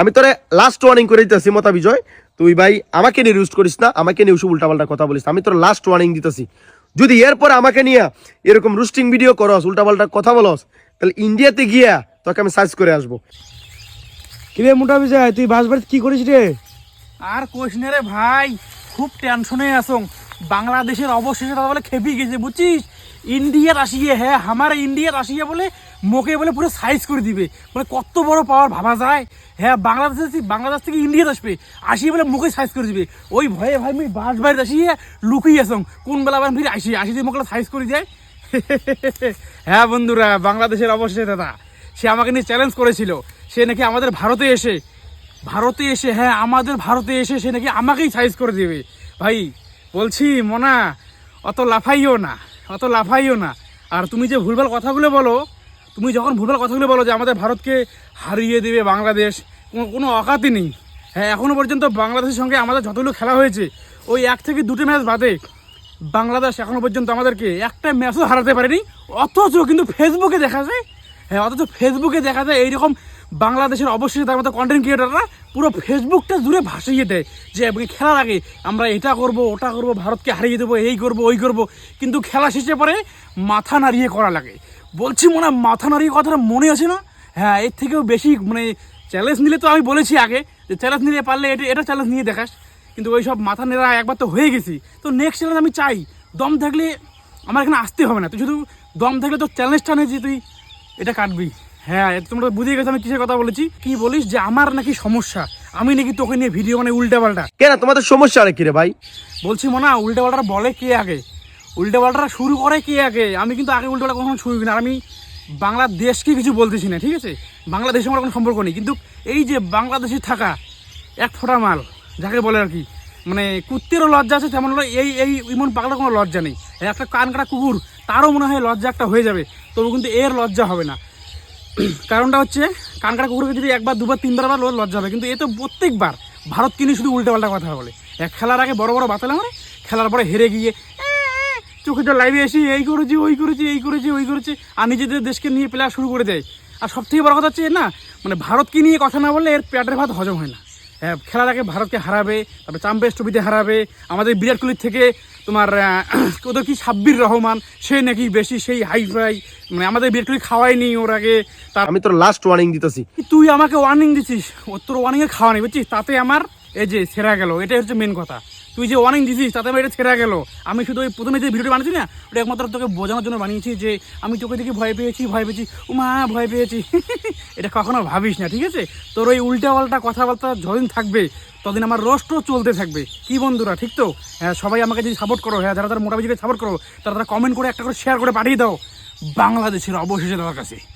আমি তোরে last warning করে দিতেছি মতা বিজয়। তুই ভাই আমাকে নিয়ে ইউজ করিস না আমাকে নিয়ে উল্টা পাল্টা কথা বলিস আমি তোর লাস্ট ওয়ার্নিং দিতেছি। যদি এরপর আমাকে নিয়ে এরকম রুস্টিং ভিডিও করস উল্টাপাল্টা কথা বলস তাহলে ইন্ডিয়াতে গিয়া তোকে আমি সার্চ করে আসব। কিরে মোটা বিজয় তুই বাস বাড়িতে কি করিস রে? আর কোশ নে রে ভাই খুব টেনশনে আসং বাংলাদেশের অবশেষে তারা বলে খেপি গেছে বুঝছিস? ইন্ডিয়ার আসিয়ে হ্যাঁ আমার ইন্ডিয়ার আসিয়ে বলে মোকে বলে পুরো সাইজ করে দিবে। মানে কত বড় পাওয়ার ভাবা যায়? হ্যাঁ বাংলাদেশ বাংলাদেশ থেকে ইন্ডিয়াত আসবে। আসিয়ে বলে মুখে সাইজ করে দিবে। ওই ভয়ে ভাই আমি বাস বাড়িতে আসিয়ে লুকিয়ে আসং কোন বেলা আবার ফিরে আসি? আসি মোকে সাইজ করে যায় হ্যাঁ বন্ধুরা, বাংলাদেশের অবশেষে দাদা। সে আমাকে নিয়ে চ্যালেঞ্জ করেছিল। সে নাকি আমাদের ভারতে এসে ভারতে এসে হ্যাঁ আমাদের ভারতে এসে সে নাকি আমাকেই সাইজ করে দেবে। ভাই, বলছি, মনা, অত লাফাইও না। অত লাফাইও না। আর তুমি যে ভুলভাল কথাগুলো বলো, তুমি যখন ভুলভাল কথাগুলো বলো যে আমাদের ভারতকে হারিয়ে দেবে বাংলাদেশ, কোনো অকাতি নেই। হ্যাঁ এখনও পর্যন্ত বাংলাদেশের সঙ্গে আমাদের যতগুলো খেলা হয়েছে, ওই এক থেকে দুটো ম্যাচ বাদে বাংলাদেশ এখনও পর্যন্ত আমাদেরকে একটা ম্যাচও হারাতে পারেনি। অথচ কিন্তু ফেসবুকে দেখা যায়। হ্যাঁ অথচ ফেসবুকে দেখা যায় এইরকম বাংলাদেশের অবশ্যই তার মতো কন্টেন্ট ক্রিয়েটাররা পুরো ফেসবুকটা জুড়ে ভাসিয়ে দেয় যে খেলার আগে আমরা এটা করব, ওটা করব, ভারতকে হারিয়ে দেবো, এই করব, ওই করব। কিন্তু খেলা শেষে পরে মাথা নাড়িয়ে করা লাগে। বলছি মনে হয় মাথা নাড়িয়ে কথাটা মনে আছে না? হ্যাঁ এর থেকেও বেশি মানে চ্যালেঞ্জ নিলে তো আমি বলেছি আগে যে চ্যালেঞ্জ নিলে পারলে এটা এটা চ্যালেঞ্জ নিয়ে দেখাস। কিন্তু ওই সব মাথা নেড়া একবার তো হয়ে গেছি। তো নেক্সট চ্যালেঞ্জ আমি চাই। দম থাকলে আমার এখানে আসতে হবে না। তুই শুধু দম থাকলে তোর চ্যালেঞ্জটা নেই যে, তুই এটা কাটবি। হ্যাঁ তোমরা বুঝে গেছো আমি কিসের কথা বলেছি? কি বলিস যে আমার নাকি সমস্যা? আমি নাকি তোকে নিয়ে ভিডিও মানে উল্টা পাল্টা কেন তোমাদের সমস্যা আর কি রে ভাই? বলছি মনে উল্টা পাল্টা বলে কে আগে? উল্টা পাল্টা শুরু করে কে আগে? আমি কিন্তু আগে উল্টা পাল্টা কখনো শুরু না আমি বাংলাদেশকে কিছু বলতেছি না ঠিক আছে? বাংলাদেশের আমার কোনো সম্পর্ক নেই কিন্তু এই যে বাংলাদেশে থাকা এক ফোঁটা মাল যাকে বলে আর কি মানে কুত্তেরও লজ্জা আছে তেমন হলো এই এই ইমন পাগলার কোনো লজ্জা নেই। একটা কান কাটা কুকুর তারও মনে হয় লজ্জা একটা হয়ে যাবে তবু কিন্তু এর লজ্জা হবে না। কারণটা হচ্ছে কানকাটা কুকুরকে যদি একবার দুবার তিনবার বার লজ্জা হবে কিন্তু এ তো প্রত্যেকবার ভারতকে নিয়ে শুধু উল্টো পাল্টা কথা বলে। এক খেলার আগে বড় বড় বাতালে মানে খেলার পরে হেরে গিয়ে "এ, এ, চোখে তো লাইভে এসে এই করেছি ওই করেছি এই করেছি ওই করেছি। আর নিজেদের দেশকে নিয়ে প্লেয়ার শুরু করে দেয়। আর সব থেকে বড় কথা হচ্ছে না মানে ভারতকে নিয়ে কথা না বললে এর পেটের ভাত হজম হয় না। হ্যাঁ খেলার আগে ভারতকে হারাবে তারপরে চাম্পিয়ন্স ট্রফিতে হারাবে আমাদের বিরাট কোহলির থেকে তোমার ওদের কি সাব্বির রহমান? সে নাকি বেশি সেই হাই ফাই মানে আমাদের বিরাট করে খাওয়ায়নি ওর আগে। তার আমি তোর লাস্ট ওয়ার্নিং দিতেছি। তুই আমাকে ওয়ার্নিং দিছিস ও তোর ওয়ার্নিং এ খাওয়া নেই বুঝছিস? তাতে আমার এই যে ছেঁড়া গেল, এটাই হচ্ছে মেন কথা। তুই যে ওয়ার্নিং দিছিস, তাতে আমার এটা ছেঁড়া গেল। আমি শুধু ওই প্রথমে যে ভিডিওটা বানিয়েছি না, ওটা একমাত্র তোকে বোঝানোর জন্য বানিয়েছি যে, আমি তোকে দেখে ভয় পেয়েছি ভয় পেয়েছি। ও মা ভয় পেয়েছি। এটা কখনো ভাবিস না, ঠিক আছে? তোর ওই উল্টা পাল্টা কথাবার্তা যতদিন থাকবে, ততদিন আমার রোস্টও চলতে থাকবে। কি বন্ধুরা, ঠিক তো? হ্যাঁ সবাই আমাকে যদি সাপোর্ট করো হ্যাঁ যারা তারা মোটামুটি সাপোর্ট করো, তারা তারা কমেন্ট করে একটা করে শেয়ার করে পাঠিয়ে দাও। বাংলাদেশের অবশেষে তার কাছে।